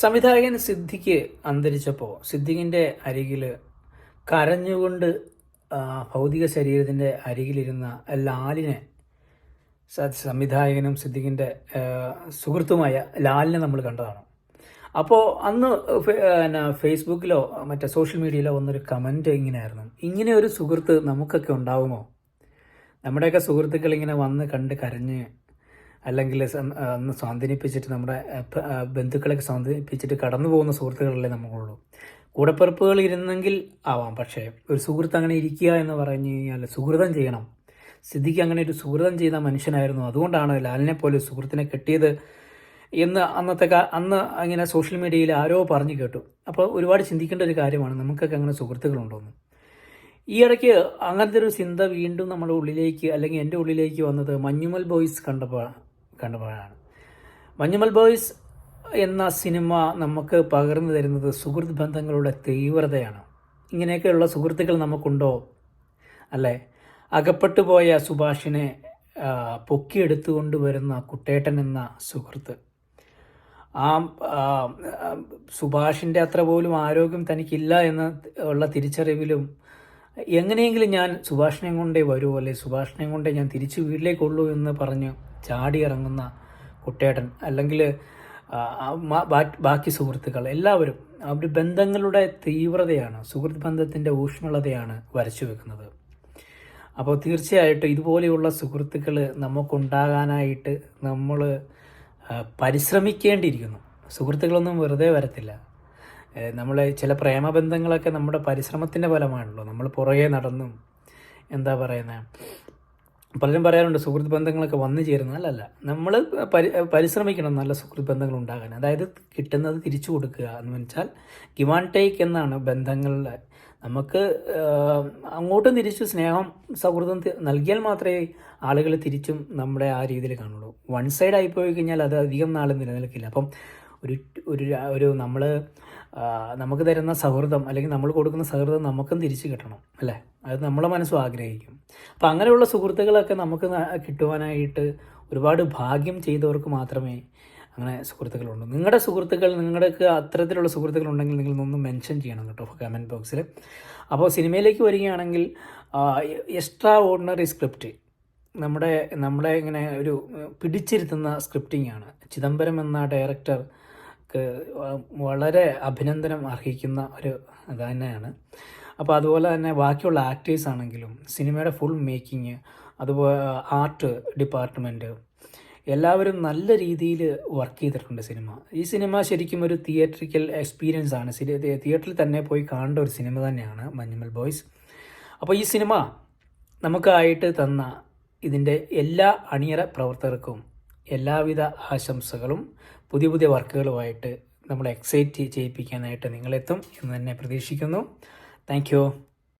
സംവിധായകൻ സിദ്ദിഖ് അന്തരിച്ചപ്പോൾ സിദ്ദിഖിന്റെ അരികിൽ കരഞ്ഞുകൊണ്ട് ഭൗതിക ശരീരത്തിന്റെ അരികിലിരുന്ന ലാലിനെ സംവിധായകനും സിദ്ദിഖിന്റെ സുഹൃത്തുമായ ലാലിനെ നമ്മൾ കണ്ടതാണ്. അപ്പോൾ അന്ന് പിന്നെ ഫേസ്ബുക്കിലോ മറ്റേ സോഷ്യൽ മീഡിയയിലോ വന്നൊരു കമന്റ് ഇങ്ങനെയായിരുന്നു. ഇങ്ങനെ ഒരു സുഹൃത്ത് നമുക്കൊക്കെ ഉണ്ടാവുമോ? നമ്മുടെയൊക്കെ സുഹൃത്തുക്കൾ ഇങ്ങനെ വന്ന് കണ്ട് കരഞ്ഞ് അല്ലെങ്കിൽ അന്ന് സ്വാന്തനിപ്പിച്ചിട്ട് നമ്മുടെ ബന്ധുക്കളൊക്കെ സ്വാന്തനിപ്പിച്ചിട്ട് കടന്നു പോകുന്ന സുഹൃത്തുക്കളല്ലേ നമുക്കുള്ളൂ കൂടപ്പിറപ്പുകൾ ഇരുന്നെങ്കിൽ ആവാം. പക്ഷേ ഒരു സുഹൃത്ത് അങ്ങനെ ഇരിക്കുക എന്ന് പറഞ്ഞു കഴിഞ്ഞാൽ സുഹൃതം ചെയ്യണം. സിദ്ധിക്ക് അങ്ങനെ ഒരു സുഹൃതം ചെയ്ത മനുഷ്യനായിരുന്നു. അതുകൊണ്ടാണ് ലാലിനെ പോലെ സുഹൃത്തിനെ കിട്ടിയത് എന്ന് അന്നത്തെ അന്ന് അങ്ങനെ സോഷ്യൽ മീഡിയയിൽ ആരോ പറഞ്ഞു കേട്ടു. അപ്പോൾ ഒരുപാട് ചിന്തിക്കേണ്ട ഒരു കാര്യമാണ്. നമുക്കൊക്കെ അങ്ങനെ സുഹൃത്തുക്കളുണ്ടോയെന്ന് ഈ ഇടയ്ക്ക് അങ്ങനത്തെ ഒരു ചിന്ത വീണ്ടും നമ്മുടെ ഉള്ളിലേക്ക് അല്ലെങ്കിൽ എന്റെ ഉള്ളിലേക്ക് വന്നത് മഞ്ഞുമൽ ബോയ്സ് കണ്ടപ്പോൾ കണ്ടപ്പോഴാണ്. മഞ്ഞുമൽ ബോയ്സ് എന്ന സിനിമ നമുക്ക് പകർന്നു തരുന്നത് സുഹൃത്ത് ബന്ധങ്ങളുടെ തീവ്രതയാണ്. ഇങ്ങനെയൊക്കെയുള്ള സുഹൃത്തുക്കൾ നമുക്കുണ്ടോ? അല്ലേ? അകപ്പെട്ടു പോയ സുഭാഷിനെ പൊക്കിയെടുത്തുകൊണ്ട് വരുന്ന കുട്ടേട്ടൻ എന്ന സുഹൃത്ത്. ആ, സുഭാഷിന്റെ അത്ര പോലും ആരോഗ്യം തനിക്കില്ല എന്ന് ഉള്ള തിരിച്ചറിവിലും എങ്ങനെയെങ്കിലും ഞാൻ സുഭാഷിനെ കൊണ്ടേ വരൂ അല്ലെ സുഭാഷിനെ കൊണ്ടേ ഞാൻ തിരിച്ച് വീട്ടിലേക്കുള്ളൂ എന്ന് പറഞ്ഞ് ചാടി ഇറങ്ങുന്ന കുട്ടേട്ടൻ അല്ലെങ്കിൽ ബാക്കി സുഹൃത്തുക്കൾ എല്ലാവരും അവരുടെ ബന്ധങ്ങളുടെ തീവ്രതയാണ് സുഹൃത്ത് ബന്ധത്തിന്റെ ഊഷ്മളതയാണ് വരച്ചു വെക്കുന്നത്. അപ്പോൾ തീർച്ചയായിട്ടും ഇതുപോലെയുള്ള സുഹൃത്തുക്കൾ നമുക്കുണ്ടാകാനായിട്ട് നമ്മൾ പരിശ്രമിക്കേണ്ടിയിരിക്കുന്നു. സുഹൃത്തുക്കളൊന്നും വെറുതെ വരത്തില്ല. നമ്മൾ ചില പ്രേമബന്ധങ്ങളൊക്കെ നമ്മുടെ പരിശ്രമത്തിന്റെ ഫലമാണല്ലോ. നമ്മൾ പുറകെ നടന്നും എന്താ പറയുന്നത് പലരും പറയാറുണ്ട് സുഹൃത്ത് ബന്ധങ്ങളൊക്കെ വന്നു ചേരുന്നു അല്ലല്ല നമ്മൾ പരി പരിശ്രമിക്കണം നല്ല സുഹൃത്ത് ബന്ധങ്ങൾ ഉണ്ടാകാൻ. അതായത് കിട്ടുന്നത് തിരിച്ചു കൊടുക്കുക എന്ന് വെച്ചാൽ ഗിവ് ആൻഡ് ടേക്ക് എന്നാണ് ബന്ധങ്ങളുടെ. നമുക്ക് അങ്ങോട്ടും തിരിച്ചു സ്നേഹം സൗഹൃദം നൽകിയാൽ മാത്രമേ ആളുകൾ തിരിച്ചും നമ്മുടെ ആ രീതിയിൽ കാണുള്ളൂ. വൺ സൈഡ് ആയിപ്പോയി കഴിഞ്ഞാൽ അത് അധികം നാൾ നിലനിൽക്കില്ല. അപ്പം ഒരു ഒരു നമ്മൾ നമുക്ക് തരുന്ന സൗഹൃദം അല്ലെങ്കിൽ നമ്മൾ കൊടുക്കുന്ന സൗഹൃദം നമുക്കും തിരിച്ചു കിട്ടണം അല്ലേ? അത് നമ്മളെ മനസ്സും ആഗ്രഹിക്കും. അപ്പം അങ്ങനെയുള്ള സുഹൃത്തുക്കളൊക്കെ നമുക്ക് കിട്ടുവാനായിട്ട് ഒരുപാട് ഭാഗ്യം ചെയ്തവർക്ക് മാത്രമേ അങ്ങനെ സുഹൃത്തുക്കളുണ്ട് നിങ്ങളുടെ സുഹൃത്തുക്കൾ നിങ്ങൾക്ക് അത്തരത്തിലുള്ള സുഹൃത്തുക്കളുണ്ടെങ്കിൽ നിങ്ങൾ ഒന്ന് മെൻഷൻ ചെയ്യണം കേട്ടോ കമന്റ് ബോക്സിൽ അപ്പോൾ സിനിമയിലേക്ക് വരികയാണെങ്കിൽ എക്സ്ട്രാ ഓർഡിനറി സ്ക്രിപ്റ്റ് നമ്മുടെ നമ്മളെ ഇങ്ങനെ ഒരു പിടിച്ചിരുത്തുന്ന സ്ക്രിപ്റ്റിംഗ് ആണ്. ചിദംബരം എന്ന ഡയറക്ടർക്ക് വളരെ അഭിനന്ദനം അർഹിക്കുന്ന ഒരു ഇത് തന്നെയാണ് അപ്പോൾ അതുപോലെ തന്നെ ബാക്കിയുള്ള ആക്ടേഴ്സ് ആണെങ്കിലും സിനിമയുടെ ഫുൾ മേക്കിങ് അതുപോലെ ആർട്ട് ഡിപ്പാർട്ട്മെന്റ് എല്ലാവരും നല്ല രീതിയിൽ വർക്ക് ചെയ്തിട്ടുണ്ട് സിനിമ. ഈ സിനിമ ശരിക്കും ഒരു തിയേറ്ററിക്കൽ എക്സ്പീരിയൻസ് ആണ്. തിയേറ്ററിൽ തന്നെ പോയി കാണേണ്ട ഒരു സിനിമ തന്നെയാണ് മഞ്ഞുമൽ ബോയ്സ്. അപ്പോൾ ഈ സിനിമ നമുക്കായിട്ട് തന്ന ഇതിന്റെ എല്ലാ അണിയറ പ്രവർത്തകർക്കും എല്ലാവിധ ആശംസകളും പുതിയ പുതിയ വർക്കുകളുമായിട്ട് നമ്മളെ എക്സൈറ്റ് ചെയ്യിപ്പിക്കാനായിട്ട് നിങ്ങളെത്തും എന്ന് തന്നെ പ്രതീക്ഷിക്കുന്നു. താങ്ക്